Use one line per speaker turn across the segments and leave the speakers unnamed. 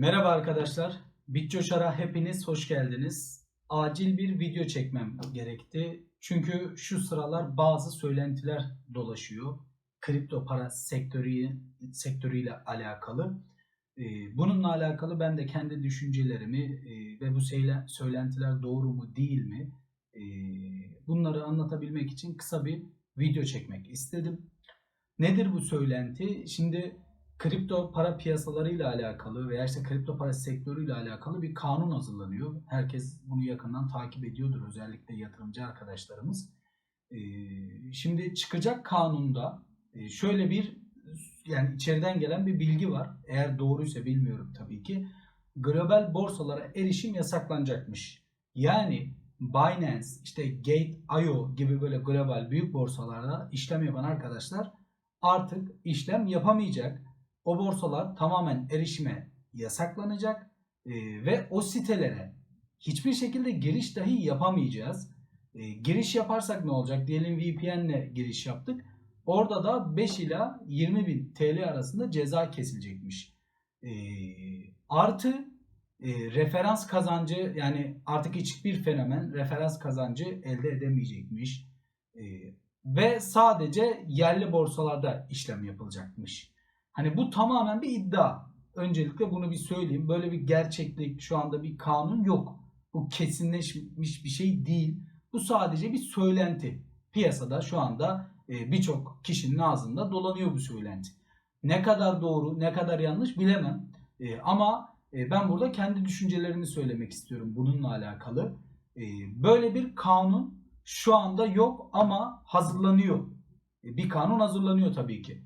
Merhaba arkadaşlar. BitCoşar'a hepiniz hoş geldiniz. Acil bir video çekmem gerekti. Çünkü şu sıralar bazı söylentiler dolaşıyor. Kripto para sektörü sektörüyle alakalı. Ee, Bununla alakalı ben de kendi düşüncelerimi e, ve bu söyle- söylentiler doğru mu değil mi e, bunları anlatabilmek için kısa bir video çekmek istedim. Nedir bu söylenti? Şimdi kripto para piyasalarıyla alakalı veya işte kripto para sektörüyle alakalı bir kanun hazırlanıyor. Herkes bunu yakından takip ediyordur özellikle yatırımcı arkadaşlarımız. Ee, Şimdi çıkacak kanunda e, şöyle bir yani içeriden gelen bir bilgi var. Eğer doğruysa bilmiyorum tabii ki. Global borsalara erişim yasaklanacakmış. Yani Binance, işte Gate.io gibi böyle global büyük borsalarda işlem yapan arkadaşlar artık işlem yapamayacak. O borsalar tamamen erişime yasaklanacak e, ve o sitelere hiçbir şekilde giriş dahi yapamayacağız. E, giriş yaparsak ne olacak? Diyelim VPN'le giriş yaptık. Orada da 5 ila 20 bin TL arasında ceza kesilecekmiş. E, artı e, referans kazancı yani artık hiçbir fenomen referans kazancı elde edemeyecekmiş. E, ve sadece yerli borsalarda işlem yapılacakmış. Hani bu tamamen bir iddia. Öncelikle bunu bir söyleyeyim. Böyle bir gerçeklik şu anda bir kanun yok. Bu kesinleşmiş bir şey değil. Bu sadece bir söylenti. Piyasada şu anda e, birçok kişinin ağzında dolanıyor bu söylenti. Ne kadar doğru, ne kadar yanlış bilemem. E, ama e, ben burada kendi düşüncelerimi söylemek istiyorum bununla alakalı. Böyle bir kanun şu anda yok ama hazırlanıyor. Bir kanun hazırlanıyor tabii ki.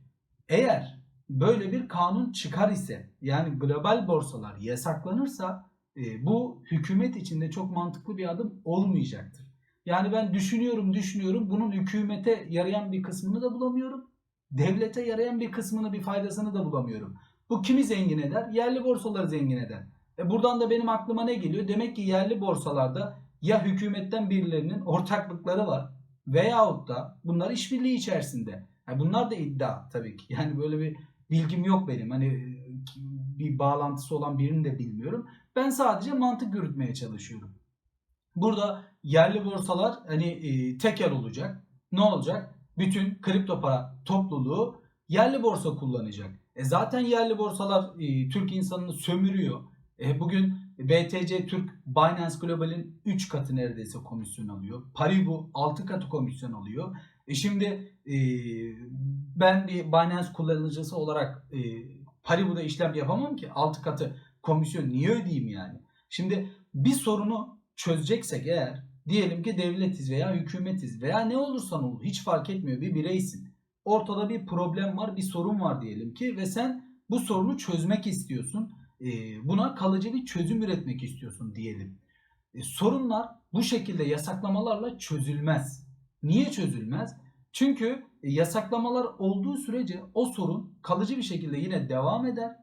Eğer böyle bir kanun çıkar ise yani global borsalar yasaklanırsa e, bu hükümet içinde çok mantıklı bir adım olmayacaktır. Yani ben düşünüyorum düşünüyorum bunun hükümete yarayan bir kısmını da bulamıyorum. Devlete yarayan bir kısmını bir faydasını da bulamıyorum. Bu kimi zengin eder? Yerli borsaları zengin eder. E buradan da benim aklıma ne geliyor? Demek ki yerli borsalarda ya hükümetten birilerinin ortaklıkları var veyahut da bunlar işbirliği içerisinde. Yani bunlar da iddia tabii ki. Yani böyle bir bilgim yok benim. Hani bir bağlantısı olan birini de bilmiyorum. Ben sadece mantık yürütmeye çalışıyorum. Burada yerli borsalar hani e, tekel olacak. Ne olacak? Bütün kripto para topluluğu yerli borsa kullanacak. E zaten yerli borsalar e, Türk insanını sömürüyor. E, bugün BTC Türk Binance Global'in 3 katı neredeyse komisyon alıyor. Paribu 6 katı komisyon alıyor. E şimdi e, ben bir Binance kullanıcısı olarak e, Paribu'da işlem yapamam ki 6 katı komisyon niye ödeyeyim yani? Şimdi bir sorunu çözeceksek eğer diyelim ki devletiz veya hükümetiz veya ne olursan olur hiç fark etmiyor bir bireysin. Ortada bir problem var bir sorun var diyelim ki ve sen bu sorunu çözmek istiyorsun. E, buna kalıcı bir çözüm üretmek istiyorsun diyelim. E, sorunlar bu şekilde yasaklamalarla çözülmez. Niye çözülmez? Çünkü e, yasaklamalar olduğu sürece o sorun kalıcı bir şekilde yine devam eder.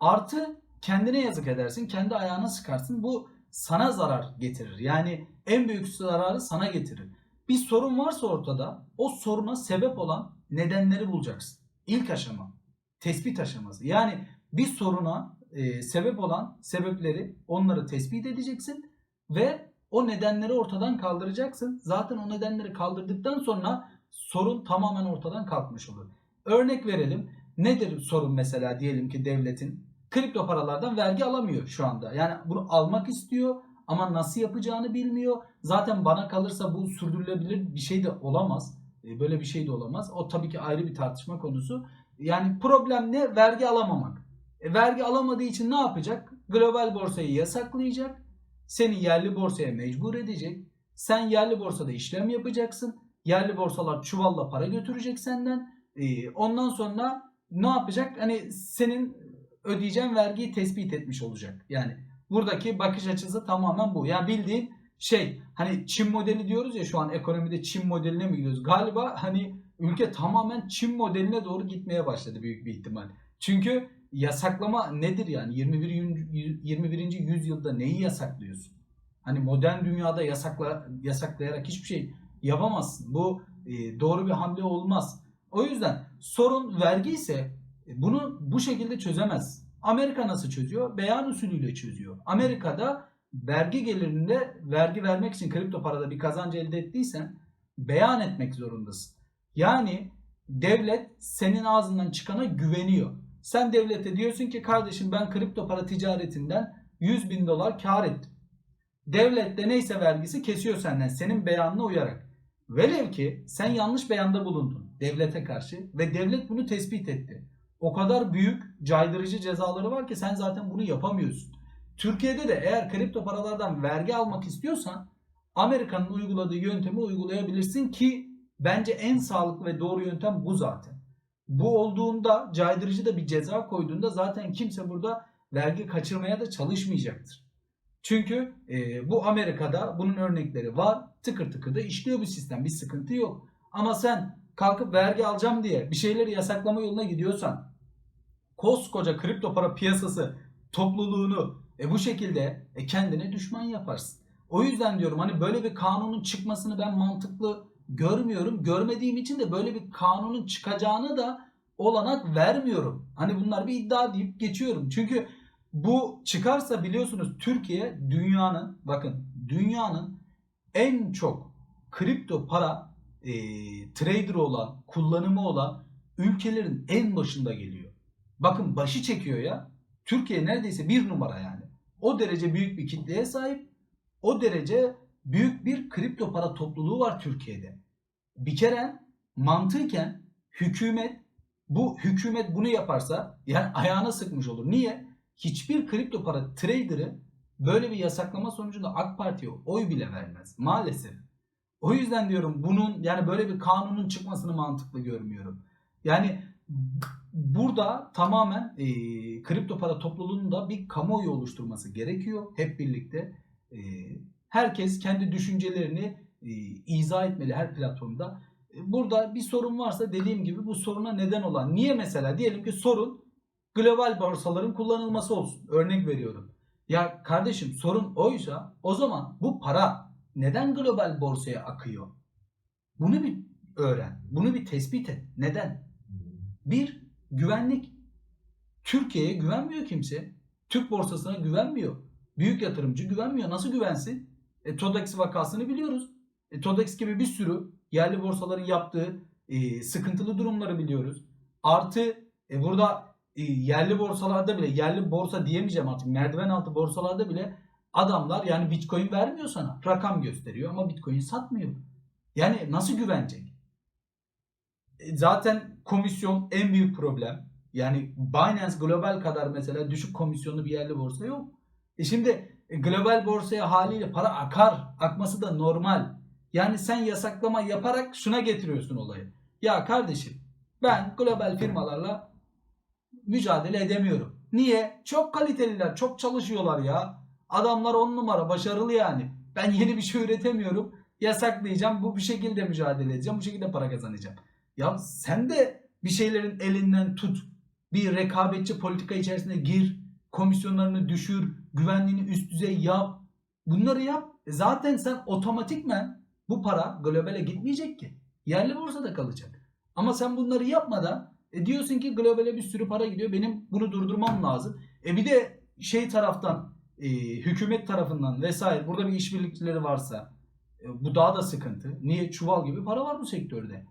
Artı kendine yazık edersin, kendi ayağına sıkarsın. Bu sana zarar getirir. Yani en büyük zararı sana getirir. Bir sorun varsa ortada o soruna sebep olan nedenleri bulacaksın. İlk aşama tespit aşaması. Yani bir soruna e, sebep olan sebepleri onları tespit edeceksin ve o nedenleri ortadan kaldıracaksın. Zaten o nedenleri kaldırdıktan sonra sorun tamamen ortadan kalkmış olur. Örnek verelim. Nedir sorun mesela diyelim ki devletin kripto paralardan vergi alamıyor şu anda. Yani bunu almak istiyor ama nasıl yapacağını bilmiyor. Zaten bana kalırsa bu sürdürülebilir bir şey de olamaz. E, Böyle bir şey de olamaz. O tabii ki ayrı bir tartışma konusu. Yani problem ne? Vergi alamamak. E, vergi alamadığı için ne yapacak? Global borsayı yasaklayacak. Seni yerli borsaya mecbur edecek. Sen yerli borsada işlem yapacaksın. Yerli borsalar çuvalla para götürecek senden. E, ondan sonra ne yapacak? Hani senin ödeyeceğin vergiyi tespit etmiş olacak. Yani buradaki bakış açısı tamamen bu. Yani bildiğin şey hani Çin modeli diyoruz ya şu an ekonomide Çin modeline mi gidiyoruz? Galiba hani ülke tamamen Çin modeline doğru gitmeye başladı büyük bir ihtimal. Çünkü yasaklama nedir yani 21. yü- 21. yüzyılda neyi yasaklıyorsun? Hani modern dünyada yasakla yasaklayarak hiçbir şey yapamazsın. Bu e, doğru bir hamle olmaz. O yüzden sorun vergi ise e, bunu bu şekilde çözemez. Amerika nasıl çözüyor? Beyan usulüyle çözüyor. Amerika'da vergi gelirinde vergi vermek için kripto parada bir kazanç elde ettiysen beyan etmek zorundasın. Yani devlet senin ağzından çıkana güveniyor. Sen devlete diyorsun ki kardeşim ben kripto para ticaretinden 100 bin dolar kar ettim. Devlet de neyse vergisi kesiyor senden senin beyanına uyarak. Velev ki sen yanlış beyanda bulundun devlete karşı ve devlet bunu tespit etti. O kadar büyük caydırıcı cezaları var ki sen zaten bunu yapamıyorsun. Türkiye'de de eğer kripto paralardan vergi almak istiyorsan Amerika'nın uyguladığı yöntemi uygulayabilirsin ki bence en sağlıklı ve doğru yöntem bu zaten. Bu olduğunda caydırıcı da bir ceza koyduğunda zaten kimse burada vergi kaçırmaya da çalışmayacaktır. Çünkü e, bu Amerika'da bunun örnekleri var. Tıkır tıkır da işliyor bir sistem. Bir sıkıntı yok. Ama sen kalkıp vergi alacağım diye bir şeyleri yasaklama yoluna gidiyorsan koskoca kripto para piyasası topluluğunu e, bu şekilde e, kendine düşman yaparsın. O yüzden diyorum hani böyle bir kanunun çıkmasını ben mantıklı görmüyorum. Görmediğim için de böyle bir kanunun çıkacağını da olanak vermiyorum. Hani bunlar bir iddia deyip geçiyorum. Çünkü bu çıkarsa biliyorsunuz Türkiye dünyanın bakın dünyanın en çok kripto para e, trader olan, kullanımı olan ülkelerin en başında geliyor. Bakın başı çekiyor ya. Türkiye neredeyse bir numara yani. O derece büyük bir kitleye sahip. O derece büyük bir kripto para topluluğu var Türkiye'de. Bir kere mantıken hükümet bu hükümet bunu yaparsa yani ayağına sıkmış olur. Niye? Hiçbir kripto para trader'ı böyle bir yasaklama sonucunda AK Parti'ye oy bile vermez. Maalesef. O yüzden diyorum bunun yani böyle bir kanunun çıkmasını mantıklı görmüyorum. Yani burada tamamen e, kripto para topluluğunun da bir kamuoyu oluşturması gerekiyor. Hep birlikte e, herkes kendi düşüncelerini e, izah etmeli her platformda. E, burada bir sorun varsa dediğim gibi bu soruna neden olan niye mesela diyelim ki sorun global borsaların kullanılması olsun. Örnek veriyorum. Ya kardeşim sorun oysa o zaman bu para neden global borsaya akıyor? Bunu bir öğren. Bunu bir tespit et. Neden? Bir, güvenlik. Türkiye'ye güvenmiyor kimse. Türk borsasına güvenmiyor. Büyük yatırımcı güvenmiyor. Nasıl güvensin? E, Todex vakasını biliyoruz. E, Todex gibi bir sürü yerli borsaların yaptığı e, sıkıntılı durumları biliyoruz. Artı e, burada e, yerli borsalarda bile yerli borsa diyemeyeceğim artık merdiven altı borsalarda bile adamlar yani bitcoin vermiyor sana. Rakam gösteriyor ama bitcoin satmıyor. Yani nasıl güvenecek? E, zaten komisyon en büyük problem. Yani Binance Global kadar mesela düşük komisyonlu bir yerli borsa yok. E şimdi e, global borsaya haliyle para akar. Akması da normal. Yani sen yasaklama yaparak şuna getiriyorsun olayı. Ya kardeşim ben global firmalarla mücadele edemiyorum. Niye? Çok kaliteliler, çok çalışıyorlar ya. Adamlar on numara, başarılı yani. Ben yeni bir şey üretemiyorum. Yasaklayacağım. Bu bir şekilde mücadele edeceğim. Bu şekilde para kazanacağım. Ya sen de bir şeylerin elinden tut. Bir rekabetçi politika içerisine gir. Komisyonlarını düşür. Güvenliğini üst düzey yap. Bunları yap. E zaten sen otomatikmen bu para globale gitmeyecek ki. Yerli borsada kalacak. Ama sen bunları yapmadan e diyorsun ki globale bir sürü para gidiyor. Benim bunu durdurmam lazım. E bir de şey taraftan e, hükümet tarafından vesaire burada bir işbirlikçileri varsa e, bu daha da sıkıntı. Niye? Çuval gibi para var bu sektörde.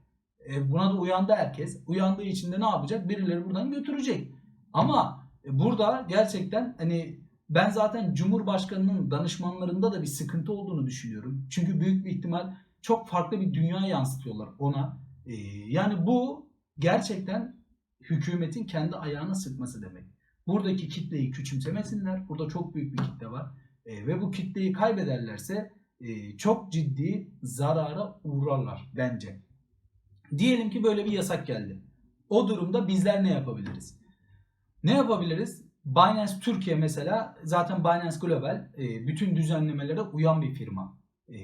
E, buna da uyandı herkes. Uyandığı için de ne yapacak? Birileri buradan götürecek. Ama e, burada gerçekten hani ben zaten Cumhurbaşkanı'nın danışmanlarında da bir sıkıntı olduğunu düşünüyorum. Çünkü büyük bir ihtimal çok farklı bir dünya yansıtıyorlar ona. E, yani bu gerçekten hükümetin kendi ayağına sıkması demek. Buradaki kitleyi küçümsemesinler. Burada çok büyük bir kitle var. E, ve bu kitleyi kaybederlerse e, çok ciddi zarara uğrarlar bence. Diyelim ki böyle bir yasak geldi. O durumda bizler ne yapabiliriz? Ne yapabiliriz? Binance Türkiye mesela zaten Binance Global e, bütün düzenlemelere uyan bir firma. E,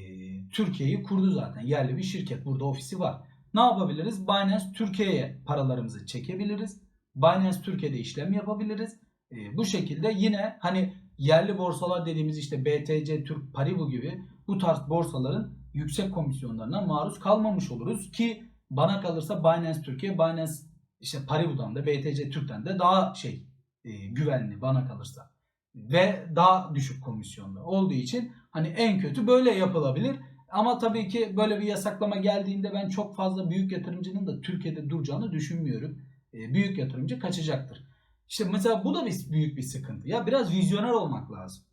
Türkiye'yi kurdu zaten. Yerli bir şirket. Burada ofisi var. Ne yapabiliriz? Binance Türkiye'ye paralarımızı çekebiliriz. Binance Türkiye'de işlem yapabiliriz. E, bu şekilde yine hani yerli borsalar dediğimiz işte BTC, Türk, Paribu gibi bu tarz borsaların yüksek komisyonlarına maruz kalmamış oluruz ki bana kalırsa Binance Türkiye, Binance işte Paribu'dan da BTC Türk'ten de daha şey e, güvenli bana kalırsa. Ve daha düşük komisyonda olduğu için hani en kötü böyle yapılabilir. Ama tabii ki böyle bir yasaklama geldiğinde ben çok fazla büyük yatırımcının da Türkiye'de duracağını düşünmüyorum. E, büyük yatırımcı kaçacaktır. İşte mesela bu da bir büyük bir sıkıntı. Ya biraz vizyoner olmak lazım.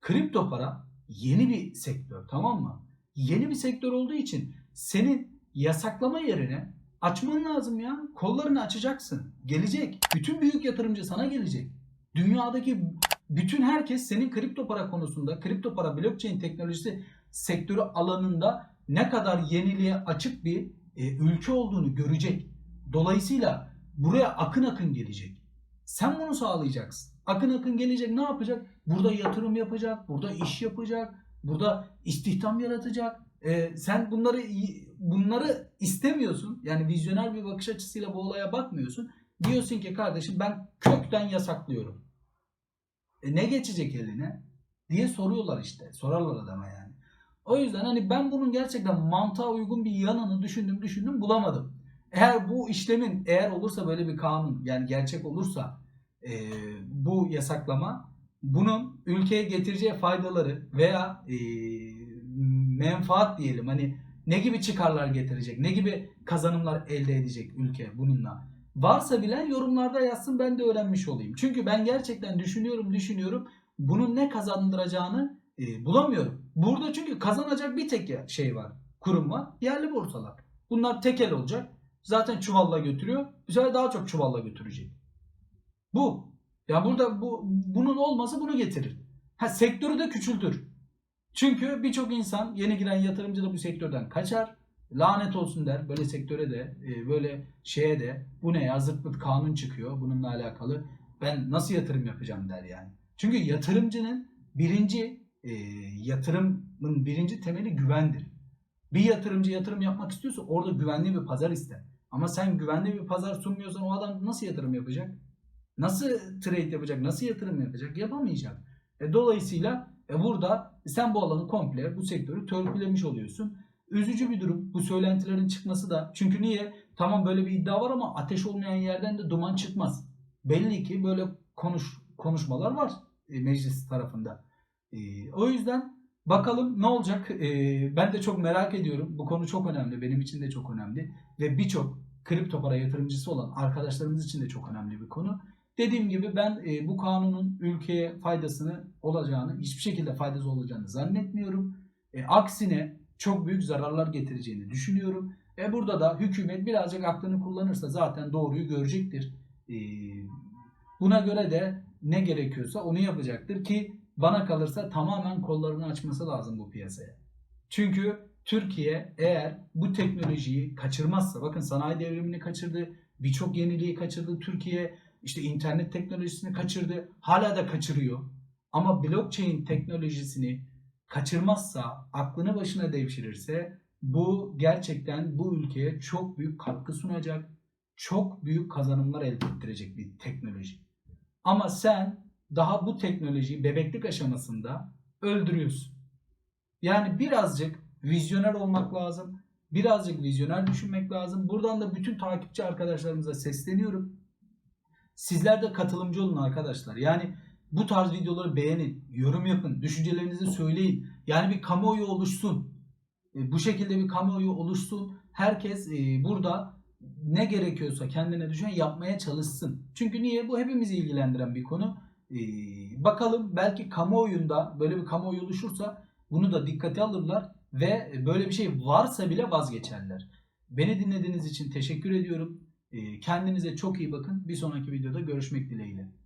Kripto para yeni bir sektör tamam mı? Yeni bir sektör olduğu için senin yasaklama yerine açman lazım ya. Kollarını açacaksın. Gelecek. Bütün büyük yatırımcı sana gelecek. Dünyadaki bütün herkes senin kripto para konusunda, kripto para blockchain teknolojisi sektörü alanında ne kadar yeniliğe açık bir e, ülke olduğunu görecek. Dolayısıyla buraya akın akın gelecek. Sen bunu sağlayacaksın. Akın akın gelecek ne yapacak? Burada yatırım yapacak, burada iş yapacak, burada istihdam yaratacak. Ee, sen bunları bunları istemiyorsun. Yani vizyoner bir bakış açısıyla bu olaya bakmıyorsun. Diyorsun ki kardeşim ben kökten yasaklıyorum. E ne geçecek eline? diye soruyorlar işte. Sorarlar adama yani. O yüzden hani ben bunun gerçekten mantığa uygun bir yanını düşündüm düşündüm bulamadım. Eğer bu işlemin eğer olursa böyle bir kanun yani gerçek olursa e, bu yasaklama bunun ülkeye getireceği faydaları veya e, menfaat diyelim hani ne gibi çıkarlar getirecek, ne gibi kazanımlar elde edecek ülke bununla. Varsa bilen yorumlarda yazsın ben de öğrenmiş olayım. Çünkü ben gerçekten düşünüyorum düşünüyorum bunun ne kazandıracağını e, bulamıyorum. Burada çünkü kazanacak bir tek şey var, kurum var. Yerli borsalar. Bunlar tekel olacak. Zaten çuvalla götürüyor. Bu sefer daha çok çuvalla götürecek. Bu. Ya burada bu bunun olması bunu getirir. Ha sektörü de küçültür. Çünkü birçok insan yeni giren yatırımcı da bu sektörden kaçar. Lanet olsun der. Böyle sektöre de e, böyle şeye de bu ne ya zırt kanun çıkıyor bununla alakalı. Ben nasıl yatırım yapacağım der yani. Çünkü yatırımcının birinci e, yatırımın birinci temeli güvendir. Bir yatırımcı yatırım yapmak istiyorsa orada güvenli bir pazar ister. Ama sen güvenli bir pazar sunmuyorsan o adam nasıl yatırım yapacak? Nasıl trade yapacak? Nasıl yatırım yapacak? Yapamayacak. E, dolayısıyla e, burada sen bu alanı komple, bu sektörü törpülemiş oluyorsun. Üzücü bir durum bu söylentilerin çıkması da. Çünkü niye? Tamam böyle bir iddia var ama ateş olmayan yerden de duman çıkmaz. Belli ki böyle konuş konuşmalar var e, meclis tarafında. E, o yüzden bakalım ne olacak? E, ben de çok merak ediyorum. Bu konu çok önemli. Benim için de çok önemli. Ve birçok kripto para yatırımcısı olan arkadaşlarımız için de çok önemli bir konu. Dediğim gibi ben e, bu kanunun ülkeye faydasını olacağını, hiçbir şekilde faydası olacağını zannetmiyorum. E, aksine çok büyük zararlar getireceğini düşünüyorum. E, burada da hükümet birazcık aklını kullanırsa zaten doğruyu görecektir. E, buna göre de ne gerekiyorsa onu yapacaktır ki bana kalırsa tamamen kollarını açması lazım bu piyasaya. Çünkü Türkiye eğer bu teknolojiyi kaçırmazsa, bakın sanayi devrimini kaçırdı, birçok yeniliği kaçırdı Türkiye, işte internet teknolojisini kaçırdı, hala da kaçırıyor. Ama blockchain teknolojisini kaçırmazsa, aklını başına devşirirse bu gerçekten bu ülkeye çok büyük katkı sunacak, çok büyük kazanımlar elde ettirecek bir teknoloji. Ama sen daha bu teknolojiyi bebeklik aşamasında öldürüyorsun. Yani birazcık vizyoner olmak lazım. Birazcık vizyoner düşünmek lazım. Buradan da bütün takipçi arkadaşlarımıza sesleniyorum. Sizler de katılımcı olun arkadaşlar. Yani bu tarz videoları beğenin, yorum yapın, düşüncelerinizi söyleyin. Yani bir kamuoyu oluşsun. E, bu şekilde bir kamuoyu oluşsun. Herkes e, burada ne gerekiyorsa kendine düşen yapmaya çalışsın. Çünkü niye? Bu hepimizi ilgilendiren bir konu. E, bakalım belki kamuoyunda böyle bir kamuoyu oluşursa bunu da dikkate alırlar ve böyle bir şey varsa bile vazgeçerler. Beni dinlediğiniz için teşekkür ediyorum. Kendinize çok iyi bakın. Bir sonraki videoda görüşmek dileğiyle.